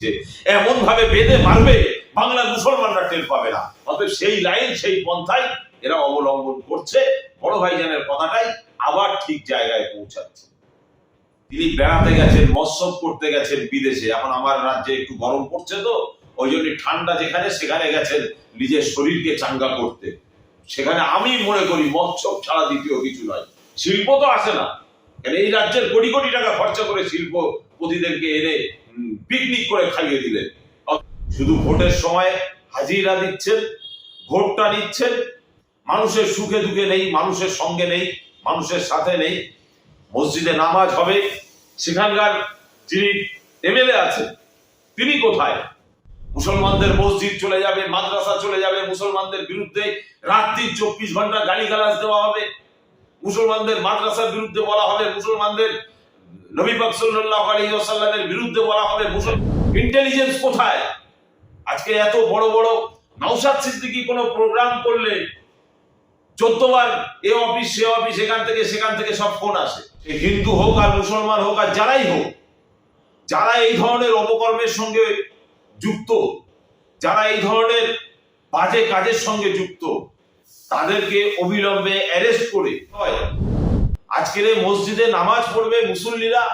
এমন ভাবে বেঁধে মারবে বাংলার মুসলমানরা টের পাবে না। অতএব সেই লাইন, সেই পন্থায় এরা অবলম্বন করছে। বড় ভাইজানের কথাটাই আবার ঠিক জায়গায় পৌঁছাচ্ছে। তিনি বেড়াতে গেছেন মৎস্য করতে গেছেন বিদেশে। এখন আমার রাজ্যে একটু গরম পড়ছে তো, ওই জন্য ঠান্ডা যেখানে, সেখানে গেছেন নিজের শরীরকে চাঙ্গা করতে। সেখানে আমি মনে করি মৎস্য ছাড়া দ্বিতীয় কিছু নয়। শিল্প তো আসে না। এই রাজ্যের কোটি কোটি টাকা খরচা করে শিল্প প্রতিদেরকে এনে পিকনিক করে খাইয়ে দিলেন। শুধু ভোটের সময় হাজিরা দিচ্ছেন, ভোটটা নিচ্ছেন, মানুষের সুখে দুঃখে নেই, মানুষের সঙ্গে নেই, মানুষের সাথে নেই। মসজিদে নামাজ হবে, সেখানকার যিনি এমএলএ আছেন, তিনি কোথায়? মুসলমানদের মসজিদ চলে যাবে, মাদ্রাসা চলে যাবে, মুসলমানদের বিরুদ্ধে রাত্রি চব্বিশ ঘণ্টা গালিগালাজ দেওয়া হবে, মুসলমানদের মাদ্রাসার বিরুদ্ধে বলা হবে, মুসলমানদের নবী পাক সাল্লাল্লাহু আলাইহি বিরুদ্ধে বলা হবে মুসল ইন্টেলিজেন্স কোথায়? আজকে এত বড় বড় নওশাদ সিদ্দিকী কোনো প্রোগ্রাম করলে চোদ্দবার এ অফিস সে অফিস এখান থেকে, সেখান থেকে সব ফোন আসে। হিন্দু হোক আর মুসলমান হোক আর যারাই হোক, যারা এই ধরনের অপকর্মের সঙ্গে যুক্ত, যারা এই ধরনের বাজে কাজের সঙ্গে যুক্ত, তাদেরকে অবিলম্বে অ্যারেস্ট করে হয়। আজকের এই মসজিদে নামাজ পড়বে মুসল্লিরা,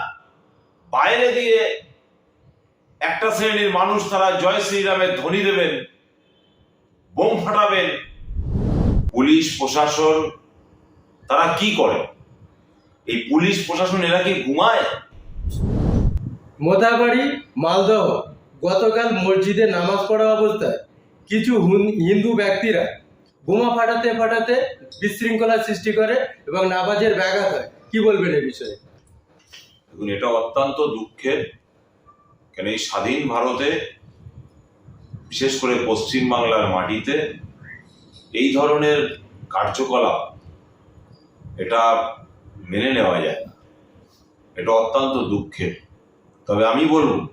বাইরে দিয়ে একটা শ্রেণির মানুষ তারা জয় শ্রীরামের ধ্বনি দেবেন, বোম ফাটাবেন। পুলিশ, প্রশাসন, তারা কি করে? এই পুলিশ, প্রশাসন এরা কি ঘুমায়? মোথাবাড়ি মালদহ, গতকাল মসজিদে নামাজ পড়া অবস্থায় কিছু হিন্দু ব্যক্তিরা বোমা ফাটাতে ফাটাতে বিশৃঙ্খলা সৃষ্টি করে এবং নাবাজের ব্যাঘাত হয়। কি বলবেন এই বিষয়ে? দেখুন, এটা অত্যন্ত দুঃখের। কেন এই স্বাধীন ভারতে, বিশেষ করে পশ্চিম বাংলার মাটিতে, এই ধরনের কার্যকলাপ এটা মেনে নেওয়া যায় না। এটা অত্যন্ত দুঃখের। তবে আমি বলব,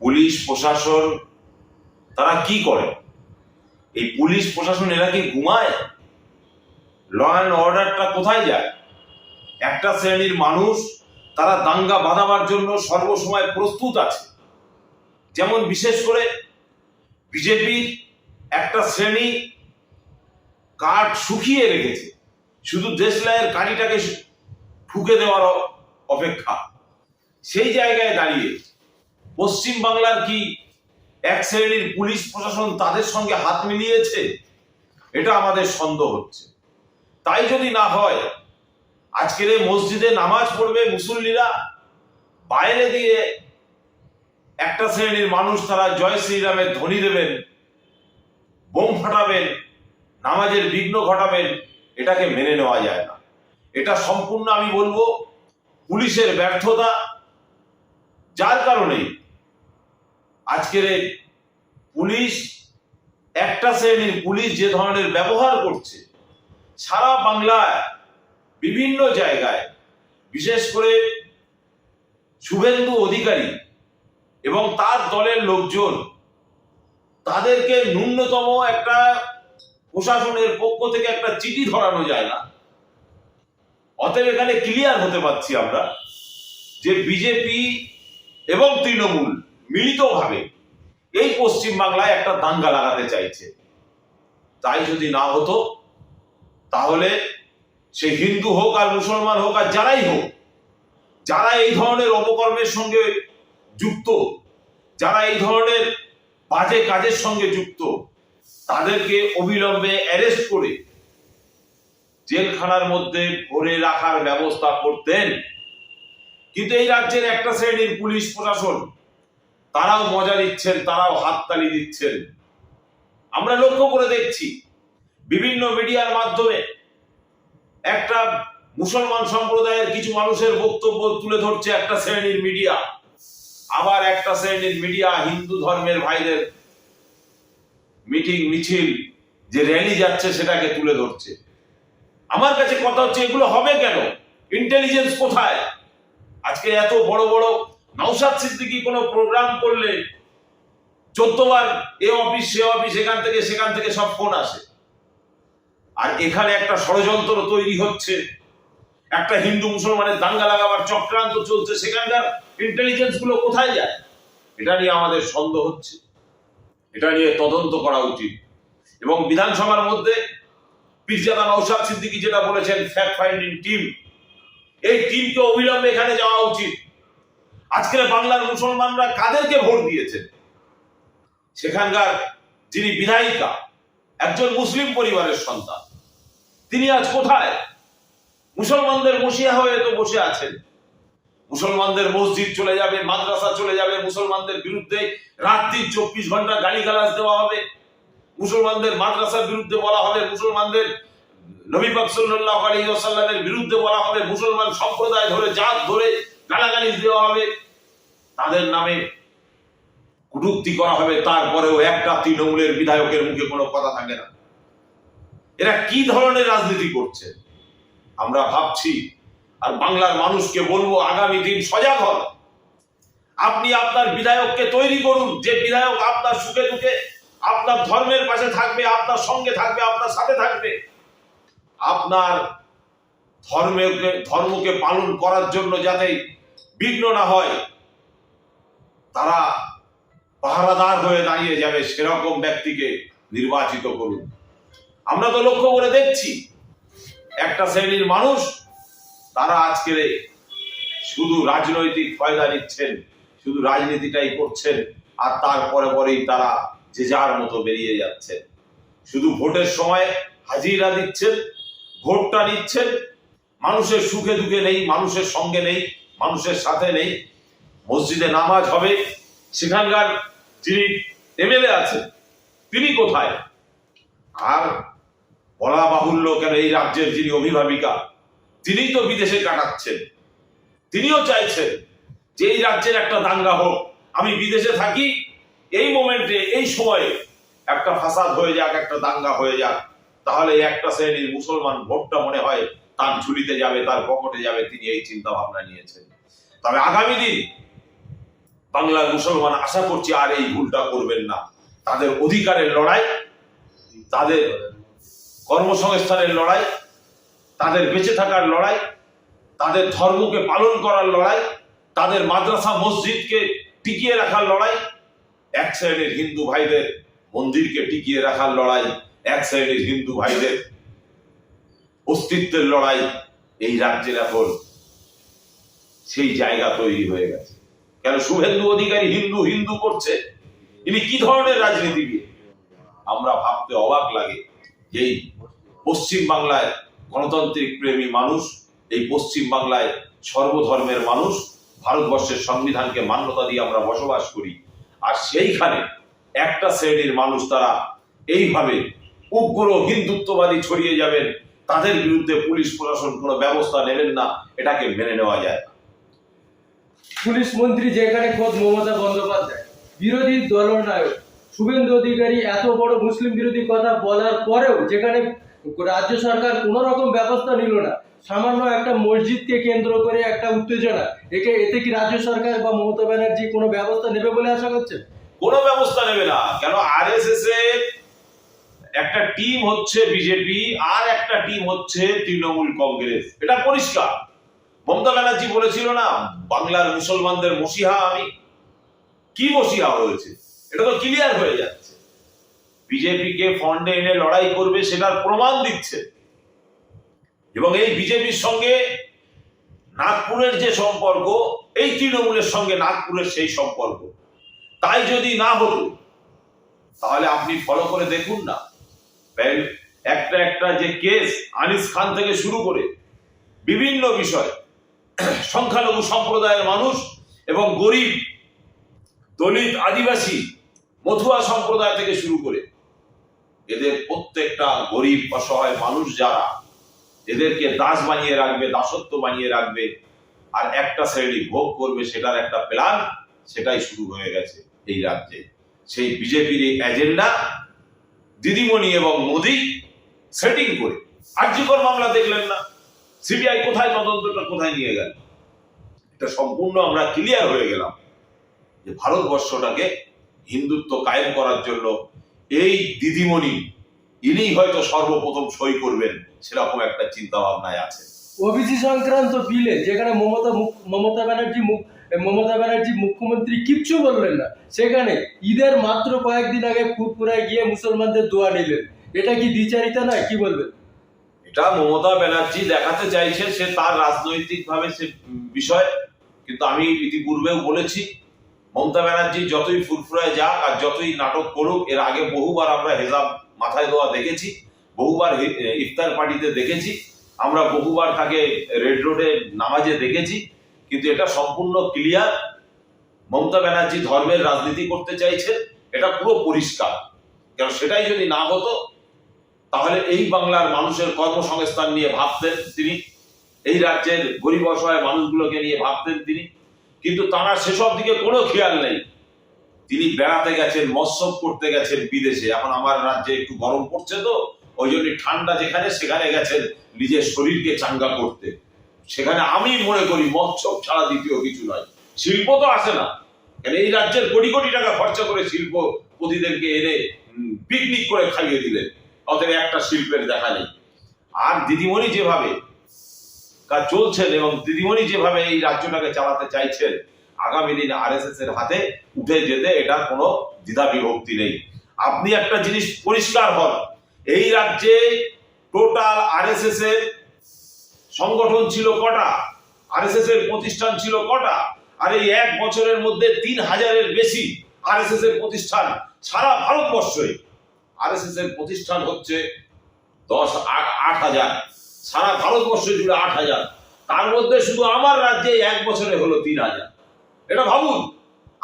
পুলিশ, প্রশাসন, তারা কি করে? এই পুলিশ প্রশাসন এরা কি ঘুমায়? ল অ্যান্ড অর্ডারটা কোথায় যায়? একটা শ্রেণির মানুষ, তারা দাঙ্গা বাঁধাবার জন্য সর্বসময় প্রস্তুত আছে। যেমন বিশেষ করে বিজেপির একটা শ্রেণি কাঠ শুকিয়ে রেখেছে। শুধু দেশলাইয়ের কাঠিটাকে ঠুকে দেওয়ার অপেক্ষা। সেই জায়গায় দাঁড়িয়ে পশ্চিম বাংলার কি এক শ্রেণির পুলিশ প্রশাসন তাদের সঙ্গে হাত মিলিয়েছে, এটা আমাদের সন্দেহ হচ্ছে। তাই যদি না হয়, আজকের এই মসজিদে নামাজ পড়বে মুসল্লিরা, বাইরে দিয়ে একটা শ্রেণির মানুষ তারা জয় শ্রীরামের ধ্বনি দেবেন, বোম ফাটাবেন, নামাজের বিঘ্ন ঘটাবেন, এটাকে মেনে নেওয়া যায় না। এটা সম্পূর্ণ আমি বলব পুলিশের ব্যর্থতা, যার কারণে আজকের এই পুলিশ একটা শ্রেণির পুলিশ যে ধরনের ব্যবহার করছে, সারা বাংলায় বিভিন্ন জায়গায়, বিশেষ করে শুভেন্দু অধিকারী এবং তার দলের লোকজন, তাদেরকে ন্যূনতম একটা প্রশাসনের পক্ষ থেকে একটা চিঠি ধরানো যায় না। অতএব এখানে ক্লিয়ার হতে পারছি আমরা যে বিজেপি এবং তৃণমূল মিলিতভাবে এই পশ্চিম বাংলায় একটা দাঙ্গা লাগাতে চাইছে। তাই যদি না হতো, তাহলে সে হিন্দু হোক আর মুসলমান হোক আর যারাই হোক, যারা এই ধরনের অপকর্মের সঙ্গে যুক্ত, যারা এই ধরনের বাজে কাজের সঙ্গে যুক্ত, তাদেরকে অবিলম্বে অ্যারেস্ট করে জেলখানার মধ্যে ভরে রাখার ব্যবস্থা করতেন। কিন্তু এই রাজ্যের একটা শ্রেণির পুলিশ প্রশাসন তারাও মজা নিচ্ছেন, তারাও হাততালি দিচ্ছেন। আমরা লক্ষ্য করে দেখছি, বিভিন্ন মিডিয়ার মাধ্যমে একটা মুসলমান সম্প্রদায়ের কিছু মানুষের বক্তব্য তুলে ধরছে একটা শ্রেণির মিডিয়া, আবার একটা শ্রেণির মিডিয়া হিন্দু ধর্মের ভাইদের মিটিং, মিছিল, যে র্যালি যাচ্ছে সেটাকে তুলে ধরছে। আমার কাছে কথা হচ্ছে, এগুলো হবে কেন? ইন্টেলিজেন্স কোথায়? আজকে এত বড় বড় নওশাদ সিদ্দিকি কোনো প্রোগ্রাম করলে চোদ্দবার এ অফিস সে অফিস এখান থেকে, সেখান থেকে সব ফোন আসে। আর এখানে একটা ষড়যন্ত্র তৈরি হচ্ছে। একটা হিন্দু মুসলমানের দাঙ্গা লাগাবার চক্রান্ত চলছে। সেখানকার ইন্টেলিজেন্সগুলো কোথায় যায়? এটা নিয়ে আমাদের সন্দেহ হচ্ছে। এটা নিয়ে তদন্ত করা উচিত। এবং বিধানসভার মধ্যে পীরজাদা নৌসাদ সিদ্দিকি যেটা বলেছেন ফ্যাক্ট ফাইন্ডিং টিম এই টিমকে অবিলম্বে এখানে যাওয়া উচিত। আজকের বাংলার মুসলমানরা কাদেরকে ভোট দিয়েছেন সেখানকার যিনি বিধায়িকা, একজন মুসলিম পরিবারের সন্তান, তিনি আজ কোথায়? মুসলমানদের মসিয়া হয়ে তো বসে আছেন। মুসলমানদের মসজিদ চলে যাবে, মাদ্রাসা চলে যাবে, মুসলমানদের বিরুদ্ধে রাত্রি চব্বিশ ঘণ্টা গালিগালাজ দেওয়া হবে। মুসলমানদের মাদ্রাসার বিরুদ্ধে বলা হবে, মুসলমানদের নবী সাল্লাল্লাহু আলাইহি ওয়াসাল্লামের বিরুদ্ধে বলা হবে, মুসলমান সম্প্রদায় ধরে, জাত ধরে গালাগালি দেওয়া হবে, তাদের নামে কটূক্তি করা হবে, তারপরেও একটা তৃণমূলের বিধায়কের মুখে কোনো কথা থাকে না। এরা কি ধরনের রাজনীতি করছে? আমরা ভাবছি, আর বাংলার মানুষকে বলব, আগামী দিন সজাগ হন। আপনি আপনার বিধায়ককে তৈরি করুন, যে বিধায়ক আপনার সুখে দুঃখে, আপনার ধর্মের পাশে থাকবে, আপনার সঙ্গে থাকবে, আপনার সাথে থাকবে। আপনার ধর্মকে ধর্মকে পালন করার জন্য যাতে বিঘ্ন না হয়, তারা পাহারাদার হয়ে দাঁড়িয়ে যাবে সেরকম ব্যক্তিকে নির্বাচিত করুন। আমরা তো লক্ষ্য করে দেখছি, একটা শ্রেণির মানুষ, তারা আজকের শুধু রাজনৈতিক ফায়দা নিচ্ছেন, শুধু রাজনীতিটাই করছেন, আর তারপরে পরেই তারা যে যার মতো বেরিয়ে যাচ্ছেন। শুধু ভোটের সময় হাজিরা দিচ্ছেন, ভোটটা নিচ্ছেন, মানুষের সুখে দুঃখে নেই, মানুষের সঙ্গে নেই মানুষের সাথে নেই। মসজিদে নামাজ হবে। সেখানকার যিনি এমএলএ আছেন, তিনি কোথায়? আর বলা বাহুল্য কেন এই রাজ্যের যিনি অভিভাবিকা তিনি তো বিদেশে কাটাচ্ছেন। তিনিও চাইছেন যে এই রাজ্যের একটা দাঙ্গা হোক। আমি বিদেশে থাকি, এই মোমেন্টে, এই সময়ে একটা ফাসাদ হয়ে যাক, একটা দাঙ্গা হয়ে যাক। তাহলে একটা শ্রেণির মুসলমান ভোটটা মনে হয় তার ঝুলিতে যাবে, তার পকেটে যাবে, তিনি এই চিন্তা ভাবনা নিয়েছেন। তবে আগামী দিন বাংলার মুসলমান আশা করছি আর এই ভুলটা করবেন না। তাদের অধিকারের লড়াই, তাদের কর্মসংস্থানের লড়াই, তাদের বেঁচে থাকার লড়াই, তাদের ধর্মকে পালন করার লড়াই, তাদের মাদ্রাসা, মসজিদকে টিকিয়ে রাখার লড়াই, এক শ্রেণির হিন্দু ভাইদের মন্দিরকে টিকিয়ে রাখার লড়াই, এক শ্রেণির হিন্দু ভাইদের অস্তিত্বের লড়াই এই রাজ্যের এখন সেই জায়গা তৈরি হয়ে গেছে। কেন শুভেন্দু অধিকারী হিন্দু হিন্দু করছে? ইনি কি ধরনের রাজনীতিবিদ? আমরা ভাবতে অবাক লাগে যে পশ্চিম বাংলায় গণতান্ত্রিক প্রেমী মানুষ, এই পশ্চিম বাংলায় সর্বধর্মের মানুষ, ভারতবর্ষের সংবিধানকে মান্যতা দিয়ে আমরা বসবাস করি। আর সেইখানে একটা শ্রেণির মানুষ তারা এইভাবে উগ্র হিন্দুত্ববাদী ছড়িয়ে যাবেন তাদের বিরুদ্ধে পুলিশ প্রশাসন কোনো ব্যবস্থা নেবেন না এটাকে মেনে নেওয়া যায় না। পুলিশ মন্ত্রী যেখানে খোদ মমতা বন্দ্যোপাধ্যায় বিরোধী দলনায়ক শুভেন্দু অধিকারী এত বড় মুসলিম বিরোধী কথা বলার পরেও যেখানে রাজ্য সরকার কোনো রকম ব্যবস্থা নিল না সামান্য একটা মসজিদকে কেন্দ্র করে একটা উত্তেজনা একে এতে কি রাজ্য সরকার বা মমতা ব্যানার্জি কোনো ব্যবস্থা নেবে বলে আশা করছে কোনো ব্যবস্থা নেবে না কেন আরএসএস এর একটা টিম হচ্ছে বিজেপি আর একটা টিম হচ্ছে তৃণমূল কংগ্রেস। এটা পরিষ্কার। মমতা ব্যানার্জি বলেছিল না, বাংলার মুসলমানদের মসিহা আমি। কি মসিহা হয়েছে? এটা তো ক্লিয়ার হয়ে যাচ্ছে। বিজেপিকে ফন্ডে এনে লড়াই করবে সেটার প্রমাণ দিচ্ছে। এবং এই বিজেপির সঙ্গে নাগপুরের যে সম্পর্ক, এই তৃণমূলের সঙ্গে নাগপুরের সেই সম্পর্ক। তাই যদি না হতো, তাহলে আপনি ফলো করে দেখুন না। একটা একটা যে কেস আনিস খান থেকে শুরু করে বিভিন্ন বিষয়, সংখ্যালঘু সম্প্রদায়ের মানুষ এবং গরিব, দলিত, আদিবাসী, মথুয়া সম্প্রদায় থেকে শুরু করে এদের প্রত্যেকটা গরিব, অসহায় মানুষ যারা, এদেরকে দাস বানিয়ে রাখবে, দাসত্ব বানিয়ে রাখবে, আর একটা শ্রেণি ভোগ করবে, সেটার একটা প্ল্যান সেটাই শুরু হয়ে গেছে এই রাজ্যে। সেই বিজেপির এই এজেন্ডা দিদিমণি এবং মোদি সেটিং করে। আর্যিকর মামলা দেখলেন না। সিবিআই কোথায় তদন্তটা কোথায় নিয়ে গেল? এটা সম্পূর্ণ আমরা ক্লিয়ার হয়ে গেলাম যে ভারতবর্ষটাকে হিন্দুত্ব কায়েম করার জন্য এই দিদিমণি ইনি হয়তো সর্বপ্রথম সই করবেন, সেরকম একটা চিন্তা ভাবনায় আছে। ওবিসি সংক্রান্ত বিলে যেখানে মমতা মমতা ব্যানার্জি মুখ মমতা ব্যানার্জি মুখ্যমন্ত্রী কিচ্ছু বললেন না। সেখানে ঈদের মাত্র কয়েকদিন আগে ফুটপুরায় গিয়ে মুসলমানদের দোয়া নিলেন। এটা কি দ্বিচারিতা না কি বলবেন? এটা মমতা ব্যানার্জি দেখাতে চাইছে, সে তার রাজনৈতিক ভাবে সে বিষয়। কিন্তু আমি ইতিপূর্বেও বলেছি, মমতা ব্যানার্জি যতই ফুরফুরায় যাক আর যতই নাটক করুক, এর আগে বহুবার আমরা হেজাব মাথায় দেওয়া দেখেছি, বহুবার ইফতার পার্টিতে দেখেছি। আমরা বহুবার তাকে রেড রোডে নামাজে দেখেছি। কিন্তু এটা সম্পূর্ণ ক্লিয়ার মমতা ব্যানার্জি ধর্মের রাজনীতি করতে চাইছে এটা পুরো পরিষ্কার। কারণ সেটাই যদি না হতো, তাহলে এই বাংলার মানুষের কর্মসংস্থান নিয়ে ভাবতেন তিনি, এই রাজ্যের গরিব অসহায় মানুষগুলোকে নিয়ে ভাবতেন তিনি। কিন্তু তারা সেসব দিকে কোনো খেয়াল নেই। তিনি বেড়াতে গেছেন, মৎস্য করতে গেছেন বিদেশে। এখন আমার রাজ্যে একটু গরম পড়ছে তো, ওই জন্য ঠান্ডা যেখানে, সেখানে গেছেন নিজের শরীরকে চাঙ্গা করতে। সেখানে আমি মনে করি মৎস্য ছাড়া দ্বিতীয় কিছু নয় শিল্প তো আসে না। কেন এই রাজ্যের কোটি কোটি টাকা খরচা করে শিল্প শিল্পপতিদেরকে এনে পিকনিক করে খাইয়ে দিলেন। অতএব একটা শিল্পের দেখা নেই। আর দিদিমণি যেভাবে কাজ চলছেন এবং দিদিমণি যেভাবে এই রাজ্যটাকে চালাতে চাইছেন, আগামী দিনে আরএসএস এর হাতে উঠে যেতে এটার কোনো দ্বিধা বিভক্তি নেই। আপনি একটা জিনিস পরিষ্কার হন। এই রাজ্যে টোটাল আরএসএস এর সংগঠন ছিল কটা? আরএসএস এর প্রতিষ্ঠান ছিল কটা? আর এই এক বছরের মধ্যে তিন হাজারের বেশি আরএসএস এর প্রতিষ্ঠান সারা ভারতবর্ষে আরএসএস এর প্রতিষ্ঠান হচ্ছে দশ আট আট হাজার। সারা ভারতবর্ষ জুড়ে আট হাজার। তার মধ্যে শুধু আমার রাজ্যে এক বছরে হলো তিন হাজার। এটা ভাবুন।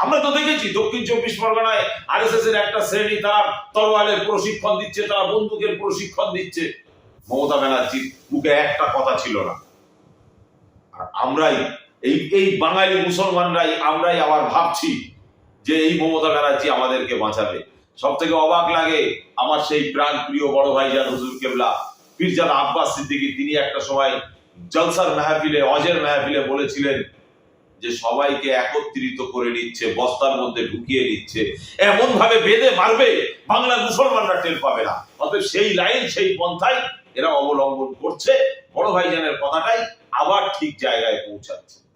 আমরা তো দেখেছি দক্ষিণ চব্বিশ পরগনায় আরএসএস এর একটা শ্রেণি, তারা তরোয়ালের প্রশিক্ষণ দিচ্ছে, তারা বন্দুকের প্রশিক্ষণ দিচ্ছে। মমতা ব্যানার্জির মুখে একটা কথা ছিল না। আর আমরাই, এই এই বাঙালি মুসলমানরাই, আমরাই আবার ভাবছি যে এই মমতা ব্যানার্জি আমাদেরকে বাঁচাবে। সব থেকে অবাক লাগে আমার সেই প্রাণ প্রিয় বড় ভাই ভাইজান হুজুর কেবলা, পীরজাদা আব্বাস সিদ্দিকী, তিনি একটা সময় জলসার মেহফিলে, অজের মেহফিলে বলেছিলেন যে সবাইকে একত্রিত করে নিচ্ছে, বস্তার মধ্যে ঢুকিয়ে নিচ্ছে। এমন ভাবে বেঁধে মারবে, বাংলার মুসলমানরা টের পাবে না। অতএব সেই লাইন, সেই পন্থাই এরা অবলম্বন করছে। বড় ভাইজানের কথাটাই আবার ঠিক জায়গায় পৌঁছাচ্ছে।